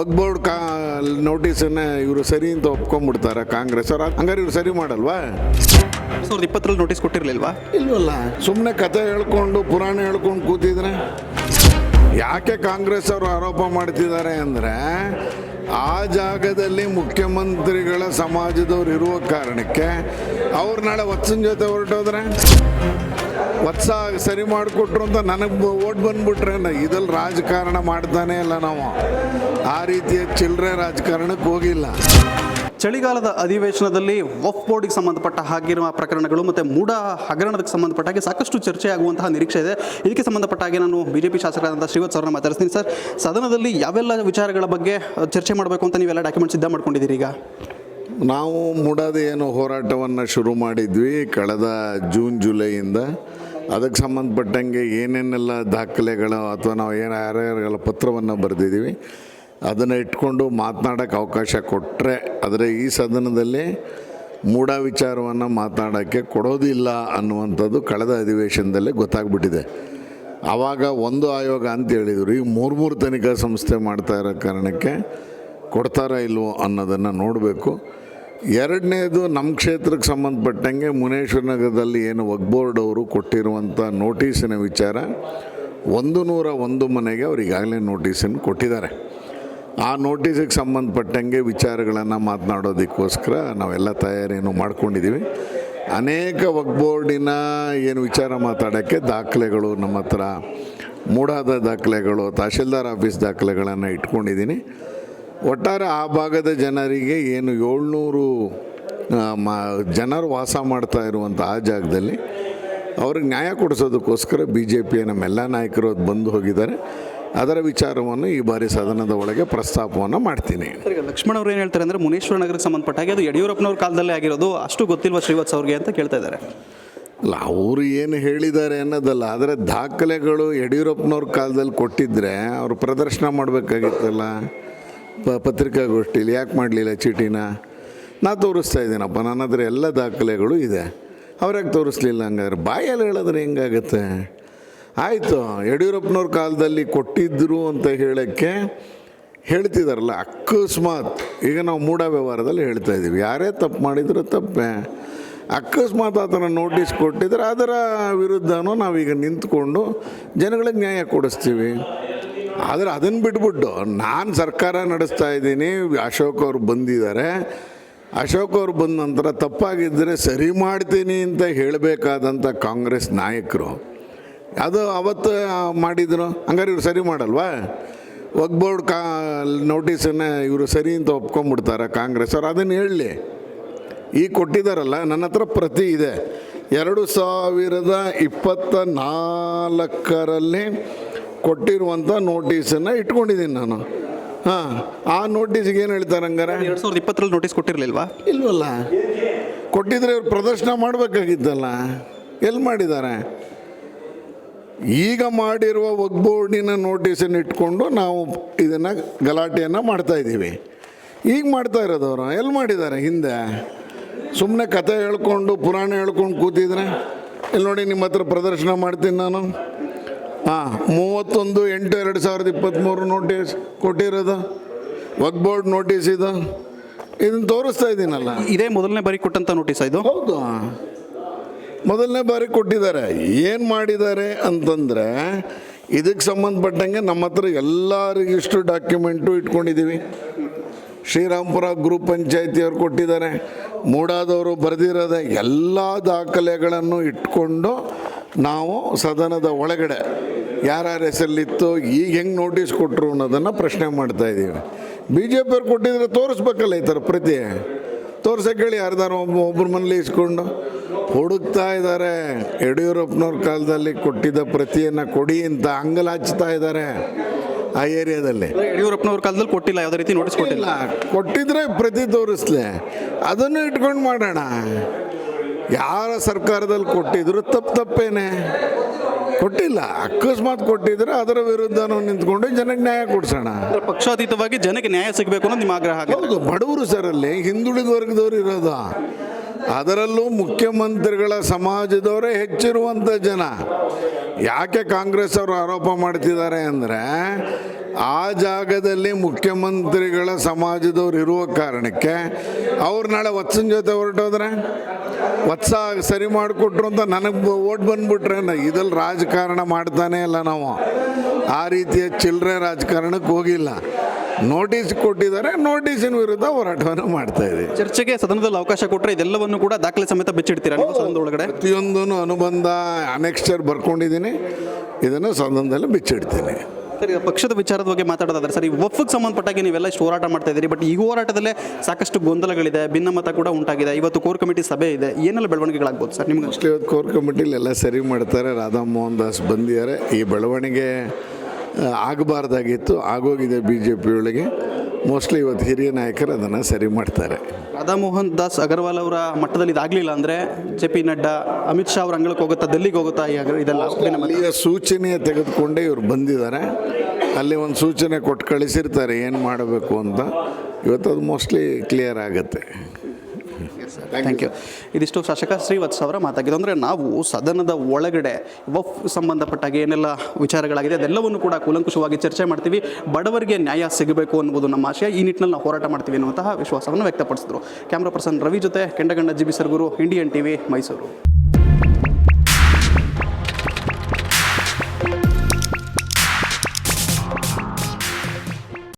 ಒಗ್ಬೋರ್ಡ್ ಕಾ ನೋಟಿಸ್ ಇವರು ಸರಿ ಅಂತ ಒಪ್ಕೊಂಡ್ಬಿಡ್ತಾರೆ ಕಾಂಗ್ರೆಸ್ ಅವ್ರು. ಹಂಗಾರೆ ಇವ್ರು ಸರಿ ಮಾಡಲ್ವಾ? ಎರಡ್ ಸಾವಿರದ ಇಪ್ಪತ್ತರಲ್ಲಿ ನೋಟಿಸ್ ಕೊಟ್ಟಿರಲಿಲ್ವಾ? ಇಲ್ವಲ್ಲ ಸುಮ್ಮನೆ ಕತೆ ಹೇಳ್ಕೊಂಡು ಪುರಾಣ ಹೇಳ್ಕೊಂಡು ಕೂತಿದ್ರೆ? ಯಾಕೆ ಕಾಂಗ್ರೆಸ್ ಅವರು ಆರೋಪ ಮಾಡ್ತಿದ್ದಾರೆ ಅಂದರೆ ಆ ಜಾಗದಲ್ಲಿ ಮುಖ್ಯಮಂತ್ರಿಗಳ ಸಮಾಜದವ್ರು ಇರುವ ಕಾರಣಕ್ಕೆ ಅವ್ರು ನಾಳೆ ವತ್ಸನ್ ಜೊತೆ ಹೊರಟೋದ್ರೆ? ವತ್ಸ ಸರಿ ಮಾಡಿಕೊಟ್ರು ಅಂತ ನನಗೆ ಓಟ್ ಬಂದ್ಬಿಟ್ರೆ ಇದಲ್ಲಿ ರಾಜಕಾರಣ ಮಾಡ್ತಾನೆ ಇಲ್ಲ ನಾವು. ಆ ರೀತಿಯ ಚಿಲ್ಲರೆ ರಾಜಕಾರಣಕ್ಕೆ ಹೋಗಿಲ್ಲ. ಚಳಿಗಾಲದ ಅಧಿವೇಶನದಲ್ಲಿ ವಫ್ ಬೋರ್ಡಿಗೆ ಸಂಬಂಧಪಟ್ಟ ಹಾಗಿರುವ ಪ್ರಕರಣಗಳು ಮತ್ತು ಮೂಡ ಹಗರಣಕ್ಕೆ ಸಂಬಂಧಪಟ್ಟ ಹಾಗೆ ಸಾಕಷ್ಟು ಚರ್ಚೆ ಆಗುವಂತಹ ನಿರೀಕ್ಷೆ ಇದೆ. ಇದಕ್ಕೆ ಸಂಬಂಧಪಟ್ಟ ಹಾಗೆ ನಾನು ಬಿಜೆಪಿ ಶಾಸಕರಾದಂಥ ಶ್ರೀವತ್ ಸರ್ನ ಮಾತಾಡ್ತೀನಿ ಸರ್ ಸದನದಲ್ಲಿ ಯಾವೆಲ್ಲ ವಿಚಾರಗಳ ಬಗ್ಗೆ ಚರ್ಚೆ ಮಾಡಬೇಕು ಅಂತ ನೀವೆಲ್ಲ ಡಾಕ್ಯುಮೆಂಟ್ ಸಿದ್ಧ ಮಾಡ್ಕೊಂಡಿದ್ದೀರಿ ಈಗ? ನಾವು ಮೂಡದ ಏನು ಹೋರಾಟವನ್ನು ಶುರು ಮಾಡಿದ್ವಿ. ಕಳೆದ ಜೂನ್ ಜುಲೈಯಿಂದ ಅದಕ್ಕೆ ಸಂಬಂಧಪಟ್ಟಂಗೆ ಏನೇನೆಲ್ಲ ದಾಖಲೆಗಳು ಅಥವಾ ನಾವು ಏನು ಯಾರ್ಯಾರಿಗೆಲ್ಲ ಪತ್ರವನ್ನು ಬರೆದಿದ್ದೀವಿ, ಅದನ್ನು ಇಟ್ಕೊಂಡು ಮಾತನಾಡೋಕ್ಕೆ ಅವಕಾಶ ಕೊಟ್ಟರೆ ಆದರೆ ಈ ಸದನದಲ್ಲಿ ಮೂಢ ವಿಚಾರವನ್ನು ಮಾತನಾಡೋಕ್ಕೆ ಕೊಡೋದಿಲ್ಲ ಅನ್ನುವಂಥದ್ದು ಕಳೆದ ಅಧಿವೇಶನದಲ್ಲೇ ಗೊತ್ತಾಗ್ಬಿಟ್ಟಿದೆ. ಆವಾಗ ಒಂದು ಆಯೋಗ ಅಂತ ಹೇಳಿದರು, ಈ ಮೂರು ಮೂರು ತನಿಖಾ ಸಂಸ್ಥೆ ಮಾಡ್ತಾ ಇರೋ ಕಾರಣಕ್ಕೆ ಕೊಡ್ತಾರಾ ಇಲ್ವೋ ಅನ್ನೋದನ್ನು ನೋಡಬೇಕು. ಎರಡನೇದು ನಮ್ಮ ಕ್ಷೇತ್ರಕ್ಕೆ ಸಂಬಂಧಪಟ್ಟಂಗೆ ಮುನೇಶ್ವರ ನಗರದಲ್ಲಿ ಏನು ವಗ್ಬೋರ್ಡ್ ಅವರು ಕೊಟ್ಟಿರುವಂಥ ನೋಟಿಸಿನ ವಿಚಾರ, ಒಂದು ನೂರ ಒಂದು ಮನೆಗೆ ಅವ್ರು ಈಗಾಗಲೇ ನೋಟಿಸನ್ನು ಕೊಟ್ಟಿದ್ದಾರೆ. ಆ ನೋಟಿಸಿಗೆ ಸಂಬಂಧಪಟ್ಟಂಗೆ ವಿಚಾರಗಳನ್ನು ಮಾತನಾಡೋದಕ್ಕೋಸ್ಕರ ನಾವೆಲ್ಲ ತಯಾರಿಯನ್ನು ಮಾಡ್ಕೊಂಡಿದ್ದೀವಿ. ಅನೇಕ ವಕ್ಬೋರ್ಡಿನ ಏನು ವಿಚಾರ ಮಾತಾಡೋಕ್ಕೆ ದಾಖಲೆಗಳು ನಮ್ಮ ಹತ್ರ ಮೂಡಾದ ದಾಖಲೆಗಳು, ತಹಶೀಲ್ದಾರ್ ಆಫೀಸ್ ದಾಖಲೆಗಳನ್ನು ಇಟ್ಕೊಂಡಿದ್ದೀನಿ. ಒಟ್ಟಾರೆ ಆ ಭಾಗದ ಜನರಿಗೆ ಏನು ಏಳ್ನೂರು ಮಾ ಜನರು ವಾಸ ಮಾಡ್ತಾ ಇರುವಂಥ ಆ ಜಾಗದಲ್ಲಿ ಅವ್ರಿಗೆ ನ್ಯಾಯ ಕೊಡಿಸೋದಕ್ಕೋಸ್ಕರ ಬಿ ಜೆ ಪಿಯ ನಮ್ಮೆಲ್ಲ ನಾಯಕರು ಅದು ಬಂದು ಹೋಗಿದ್ದಾರೆ. ಅದರ ವಿಚಾರವನ್ನು ಈ ಬಾರಿ ಸದನದ ಒಳಗೆ ಪ್ರಸ್ತಾಪವನ್ನು ಮಾಡ್ತೀನಿ. ಲಕ್ಷ್ಮಣ್ ಅವ್ರು ಏನು ಹೇಳ್ತಾರೆ ಅಂದರೆ ಮುನೇಶ್ವರ ನಗರಕ್ಕೆ ಸಂಬಂಧಪಟ್ಟ ಹಾಗೆ ಅದು ಯಡಿಯೂರಪ್ಪನವ್ರ ಕಾಲದಲ್ಲೇ ಆಗಿರೋದು ಅಷ್ಟು ಗೊತ್ತಿಲ್ವಾ ಶ್ರೀವತ್ಸ ಅವ್ರಿಗೆ ಅಂತ ಕೇಳ್ತಾ ಇದ್ದಾರೆ. ಅಲ್ಲ ಅವರು ಏನು ಹೇಳಿದ್ದಾರೆ ಅನ್ನೋದಲ್ಲ ಆದರೆ ದಾಖಲೆಗಳು ಯಡಿಯೂರಪ್ಪನವ್ರ ಕಾಲದಲ್ಲಿ ಕೊಟ್ಟಿದ್ದರೆ ಅವರು ಪ್ರದರ್ಶನ ಮಾಡಬೇಕಾಗಿತ್ತಲ್ಲ. ಪ, ಪತ್ರಿಕಾಗೋಷ್ಠಿಲಿ ಯಾಕೆ ಮಾಡಲಿಲ್ಲ ಚೀಟಿನ? ನಾ ತೋರಿಸ್ತಾ ಇದ್ದೀನಪ್ಪ ನನ್ನ ಹತ್ರ ಎಲ್ಲ ದಾಖಲೆಗಳು ಇದೆ. ಅವ್ರ್ಯಾಕೆ ತೋರಿಸ್ಲಿಲ್ಲ ಹಂಗಾದ್ರೆ? ಬಾಯಲ್ಲಿ ಹೇಳಿದ್ರೆ ಹೆಂಗಾಗತ್ತೆ? ಆಯಿತು, ಯಡಿಯೂರಪ್ಪನವ್ರ ಕಾಲದಲ್ಲಿ ಕೊಟ್ಟಿದ್ದರು ಅಂತ ಹೇಳೋಕ್ಕೆ ಹೇಳ್ತಿದಾರಲ್ಲ, ಅಕಸ್ಮಾತ್. ಈಗ ನಾವು ಮೂಢ ವ್ಯವಹಾರದಲ್ಲಿ ಹೇಳ್ತಾ ಇದ್ದೀವಿ. ಯಾರೇ ತಪ್ಪು ಮಾಡಿದ್ರು ತಪ್ಪೇ. ಅಕಸ್ಮಾತ್ ಆತನ ನೋಟಿಸ್ ಕೊಟ್ಟಿದ್ರೆ ಅದರ ವಿರುದ್ಧನೂ ನಾವೀಗ ನಿಂತ್ಕೊಂಡು ಜನಗಳಿಗೆ ನ್ಯಾಯ ಕೊಡಿಸ್ತೀವಿ. ಆದರೆ ಅದನ್ನು ಬಿಟ್ಬಿಟ್ಟು ನಾನು ಸರ್ಕಾರ ನಡೆಸ್ತಾ ಇದ್ದೀನಿ, ಅಶೋಕ್ ಅವರು ಬಂದಿದ್ದಾರೆ. ಅಶೋಕ್ ಅವರು ಬಂದ ನಂತರ ತಪ್ಪಾಗಿದ್ದರೆ ಸರಿ ಮಾಡ್ತೀನಿ ಅಂತ ಹೇಳಬೇಕಾದಂಥ ಕಾಂಗ್ರೆಸ್ ನಾಯಕರು. ಅದು ಅವತ್ತು ಮಾಡಿದ್ರು. ಹಂಗಾರೆ ಇವ್ರು ಸರಿ ಮಾಡಲ್ವಾ? ಒಗ್ಬೋರ್ಡ್ ಕಾ, ನೋಟಿಸನ್ನು ಇವರು ಸರಿ ಅಂತ ಒಪ್ಕೊಂಡ್ಬಿಡ್ತಾರೆ ಕಾಂಗ್ರೆಸ್ ಅವ್ರು. ಅದನ್ನು ಹೇಳಲಿ ಈಗ ಕೊಟ್ಟಿದ್ದಾರಲ್ಲ ನನ್ನ ಹತ್ರ ಪ್ರತಿ ಇದೆ. ಎರಡು ಸಾವಿರದ ಇಪ್ಪತ್ತ ನಾಲ್ಕರಲ್ಲಿ ಕೊಟ್ಟಿರುವಂಥ ನೋಟಿಸನ್ನು ಇಟ್ಕೊಂಡಿದ್ದೀನಿ ನಾನು. ಹಾಂ ಆ ನೋಟಿಸ್ಗೆ ಏನು ಹೇಳ್ತಾರೆ ಹಂಗಾರೆ? ಎರಡು ಸಾವಿರದ ಇಪ್ಪತ್ತರಲ್ಲಿ ನೋಟಿಸ್ ಕೊಟ್ಟಿರಲಿಲ್ವಾ? ಇಲ್ವಲ್ಲ? ಕೊಟ್ಟಿದ್ರೆ ಇವ್ರು ಪ್ರದರ್ಶನ ಮಾಡಬೇಕಾಗಿತ್ತಲ್ಲ? ಎಲ್ಲಿ ಮಾಡಿದ್ದಾರೆ? ಈಗ ಮಾಡಿರುವ ಒಗ್ಬೋರ್ಡಿನ ನೋಟಿಸನ್ನು ಇಟ್ಕೊಂಡು ನಾವು ಇದನ್ನು ಗಲಾಟೆಯನ್ನು ಮಾಡ್ತಾ ಇದ್ದೀವಿ. ಈಗ ಮಾಡ್ತಾ ಇರೋದು ಅವರು. ಎಲ್ಲಿ ಮಾಡಿದ್ದಾರೆ ಹಿಂದೆ? ಸುಮ್ಮನೆ ಕತೆ ಹೇಳ್ಕೊಂಡು ಪುರಾಣ ಹೇಳ್ಕೊಂಡು ಕೂತಿದ್ರೆ? ಇಲ್ಲಿ ನೋಡಿ ನಿಮ್ಮ ಹತ್ರ ಪ್ರದರ್ಶನ ಮಾಡ್ತೀನಿ ನಾನು. ಹಾಂ ಮೂವತ್ತೊಂದು ಎಂಟು ಎರಡು ಸಾವಿರದ ಇಪ್ಪತ್ತ್ಮೂರು ನೋಟಿಸ್ ಕೊಟ್ಟಿರೋದು? ಒಗ್ಬೋರ್ಡ್ ನೋಟಿಸ್ ಇದು? ಇದನ್ನು ತೋರಿಸ್ತಾ ಇದ್ದೀನಲ್ಲ ಇದೇ ಮೊದಲನೇ ಬಾರಿ ಕೊಟ್ಟಂಥ ನೋಟಿಸ್ ಇದು? ಹೌದು. ಮೊದಲನೇ ಬಾರಿ ಕೊಟ್ಟಿದ್ದಾರೆ. ಏನು ಮಾಡಿದ್ದಾರೆ ಅಂತಂದರೆ ಇದಕ್ಕೆ ಸಂಬಂಧಪಟ್ಟಂಗೆ ನಮ್ಮ ಹತ್ರ ಎಲ್ಲ ರಿಜಿಸ್ಟರ್ ಡಾಕ್ಯುಮೆಂಟು ಇಟ್ಕೊಂಡಿದ್ದೀವಿ ಶ್ರೀರಾಮ್ಪುರ ಗ್ರೂಪ್ ಪಂಚಾಯತಿಯವರು ಕೊಟ್ಟಿದ್ದಾರೆ. ಮೂಡಾದವರು ಬರೆದಿರೋದ ಎಲ್ಲ ದಾಖಲೆಗಳನ್ನು ಇಟ್ಕೊಂಡು ನಾವು ಸದನದ ಒಳಗಡೆ ಯಾರ್ಯಾರ ಹೆಸರಲ್ಲಿತ್ತು ಈಗ ಹೆಂಗೆ ನೋಟಿಸ್ ಕೊಟ್ಟರು ಅನ್ನೋದನ್ನು ಪ್ರಶ್ನೆ ಮಾಡ್ತಾ ಇದ್ದೀವಿ. ಬಿ ಜೆ ಪಿಯವ್ರು ಕೊಟ್ಟಿದ್ರೆ ತೋರಿಸ್ಬೇಕಲ್ಲ ಈ ಥರ ಪ್ರತಿ. ತೋರ್ಸಕ್ಕೆ ಹೇಳಿ ಯಾರ್ದಾರು ಒಬ್ಬ ಒಬ್ಬರ ಮನೇಲಿ ಇಸ್ಕೊಂಡು. ಹುಡುಕ್ತಾ ಇದ್ದಾರೆ. ಯಡಿಯೂರಪ್ಪನವ್ರ ಕಾಲದಲ್ಲಿ ಕೊಟ್ಟಿದ್ದ ಪ್ರತಿಯನ್ನು ಕೊಡಿ ಅಂತ ಅಂಗಲ್ ಹಚ್ತಾ ಇದ್ದಾರೆ ಆ ಏರಿಯಾದಲ್ಲಿ. ಯಡಿಯೂರಪ್ಪನವ್ರ ಕಾಲದಲ್ಲಿ ಕೊಟ್ಟಿಲ್ಲ ಯಾವುದೇ ರೀತಿ ನೋಟಿಸ್ ಕೊಟ್ಟಿಲ್ಲ. ಕೊಟ್ಟಿದ್ರೆ ಪ್ರತಿ ತೋರಿಸ್ಲೆ. ಅದನ್ನು ಇಟ್ಕೊಂಡು ಮಾಡೋಣ. ಯಾರ ಸರ್ಕಾರದಲ್ಲಿ ಕೊಟ್ಟಿದ್ರು ತಪ್ಪು ತಪ್ಪೇನೆ. ಕೊಟ್ಟಿಲ್ಲ. ಅಕಸ್ಮಾತ್ ಕೊಟ್ಟಿದ್ರೆ ಅದರ ವಿರುದ್ಧನೂ ನಿಂತ್ಕೊಂಡು ಜನಕ್ಕೆ ನ್ಯಾಯ ಕೊಡ್ಸೋಣ. ಪಕ್ಷಾತೀತವಾಗಿ ಜನಕ್ಕೆ ನ್ಯಾಯ ಸಿಗಬೇಕು ಅನ್ನೋದು ನಿಮ್ಮ ಆಗ್ರಹ ಹೌದು ಬಡವರು ಸರ್ ಅಲ್ಲಿ ಹಿಂದುಳಿದ ವರ್ಗದವ್ರು ಇರೋದು. ಅದರಲ್ಲೂ ಮುಖ್ಯಮಂತ್ರಿಗಳ ಸಮಾಜದವರೇ ಹೆಚ್ಚಿರುವಂಥ ಜನ. ಯಾಕೆ ಕಾಂಗ್ರೆಸ್ ಅವರು ಆರೋಪ ಮಾಡ್ತಿದ್ದಾರೆ ಅಂದರೆ ಆ ಜಾಗದಲ್ಲಿ ಮುಖ್ಯಮಂತ್ರಿಗಳ ಸಮಾಜದವ್ರು ಇರುವ ಕಾರಣಕ್ಕೆ ಅವ್ರು ನಾಳೆ ವತ್ಸನ್ ಜೊತೆ ಹೊರಟೋದ್ರೆ ವತ್ಸ ಸರಿ ಮಾಡಿಕೊಟ್ರು ಅಂತ ನನಗೆ ಓಟ್ ಬಂದ್ಬಿಟ್ರೆ ನ- ಇದಲ್ಲಿ ರಾಜಕಾರಣ ಮಾಡ್ತಾನೆ ಇಲ್ಲ ನಾವು. ಆ ರೀತಿಯ ಚಿಲ್ಲರೆ ರಾಜಕಾರಣಕ್ಕೆ ಹೋಗಿಲ್ಲ. ನೋಟಿಸ್ ಕೊಟ್ಟಿದ್ದಾರೆ ನೋಟಿಸಿನ ವಿರುದ್ಧ ಹೋರಾಟವನ್ನು ಮಾಡ್ತಾ ಇದೆ. ಚರ್ಚೆಗೆ ಸದನದಲ್ಲಿ ಅವಕಾಶ ಕೊಟ್ಟರೆ ಇದೆಲ್ಲವನ್ನು ಕೂಡ ದಾಖಲೆ ಸಮೇತ ಬಿಚ್ಚಿಡ್ತೀರಾ ಸದನದ ಒಳಗಡೆ? ಪ್ರತಿಯೊಂದೂ ಅನುಬಂಧ ಅನೆಕ್ಸ್ಚರ್ ಬರ್ಕೊಂಡಿದ್ದೀನಿ. ಇದನ್ನು ಸದನದಲ್ಲಿ ಬಿಚ್ಚಿಡ್ತೀನಿ. ಸರ್, ಪಕ್ಷದ ವಿಚಾರದ ಬಗ್ಗೆ ಮಾತಾಡೋದಾದ್ರೆ, ಸರ್ ಈ ವಫ್ಗೆ ಸಂಬಂಧಪಟ್ಟಾಗೆ ನೀವೆಲ್ಲ ಇಷ್ಟು ಹೋರಾಟ ಮಾಡ್ತಾ ಇದ್ದೀರಿ ಬಟ್ ಈ ಹೋರಾಟದಲ್ಲೇ ಸಾಕಷ್ಟು ಗೊಂದಲಗಳಿದೆ, ಭಿನ್ನಮತ ಕೂಡ ಉಂಟಾಗಿದೆ. ಇವತ್ತು ಕೋರ್ ಕಮಿಟಿ ಸಭೆ ಇದೆ. ಏನೆಲ್ಲ ಬೆಳವಣಿಗೆಗಳಾಗ್ಬೋದು ಸರ್ ನಿಮ್ಗೆ? ಅಷ್ಟೇ ಇವತ್ತು ಕೋರ್ ಕಮಿಟಿಲಿ ಎಲ್ಲ ಸರಿ ಮಾಡ್ತಾರೆ. ರಾಧಾ ಮೋಹನ್ ದಾಸ್ ಬಂದಿದ್ದಾರೆ. ಈ ಬೆಳವಣಿಗೆ ಆಗಬಾರ್ದಾಗಿತ್ತು. ಆಗೋಗಿದೆ ಬಿ ಜೆ ಪಿಯೊಳಗೆ ಮೋಸ್ಟ್ಲಿ ಇವತ್ತು ಹಿರಿಯ ನಾಯಕರು ಅದನ್ನು ಸರಿ ಮಾಡ್ತಾರೆ. ರಾಧಾ ಮೋಹನ್ ದಾಸ್ ಅಗರ್ವಾಲ್ ಅವರ ಮಟ್ಟದಲ್ಲಿ ಇದಾಗಲಿಲ್ಲ ಅಂದರೆ ಜೆ ಪಿ ನಡ್ಡಾ ಅಮಿತ್ ಶಾ ಅವ್ರ ಅಂಗಳಕ್ಕೆ ಹೋಗುತ್ತಾ ಡೆಲ್ಲಿಗೆ ಹೋಗುತ್ತಾ ಈ ಅಗ್ರ- ಇದೆಲ್ಲ ಈಗ ಸೂಚನೆ ತೆಗೆದುಕೊಂಡೇ ಇವರು ಬಂದಿದ್ದಾರೆ. ಅಲ್ಲಿ ಒಂದು ಸೂಚನೆ ಕೊಟ್ಟು ಕಳಿಸಿರ್ತಾರೆ ಏನು ಮಾಡಬೇಕು ಅಂತ. ಇವತ್ತು ಅದು ಮೋಸ್ಟ್ಲಿ ಕ್ಲಿಯರ್ ಆಗುತ್ತೆ. ಥ್ಯಾಂಕ್ ಯು ಇದಿಷ್ಟು ಶಾಸಕ ಶ್ರೀವತ್ಸ ಅವರ ಮಾತಾಗಿದೆ. ಅಂದರೆ ನಾವು ಸದನದ ಒಳಗಡೆ ವಫ್ ಸಂಬಂಧಪಟ್ಟಾಗ ಏನೆಲ್ಲ ವಿಚಾರಗಳಾಗಿದೆ ಅದೆಲ್ಲವನ್ನು ಕೂಡ ಕೂಲಂಕುಷವಾಗಿ ಚರ್ಚೆ ಮಾಡ್ತೀವಿ. ಬಡವರಿಗೆ ನ್ಯಾಯ ಸಿಗಬೇಕು ಅನ್ನುವುದು ನಮ್ಮ ಆಶಯ. ಈ ನಿಟ್ಟಿನಲ್ಲಿ ನಾವು ಹೋರಾಟ ಮಾಡ್ತೀವಿ ಅನ್ನುವಂತಹ ವಿಶ್ವಾಸವನ್ನು ವ್ಯಕ್ತಪಡಿಸಿದ್ರು. ಕ್ಯಾಮ್ರಾ ಪರ್ಸನ್ ರವಿ ಜೊತೆ Kendaganda G B Sargur Indian TV Mysuru.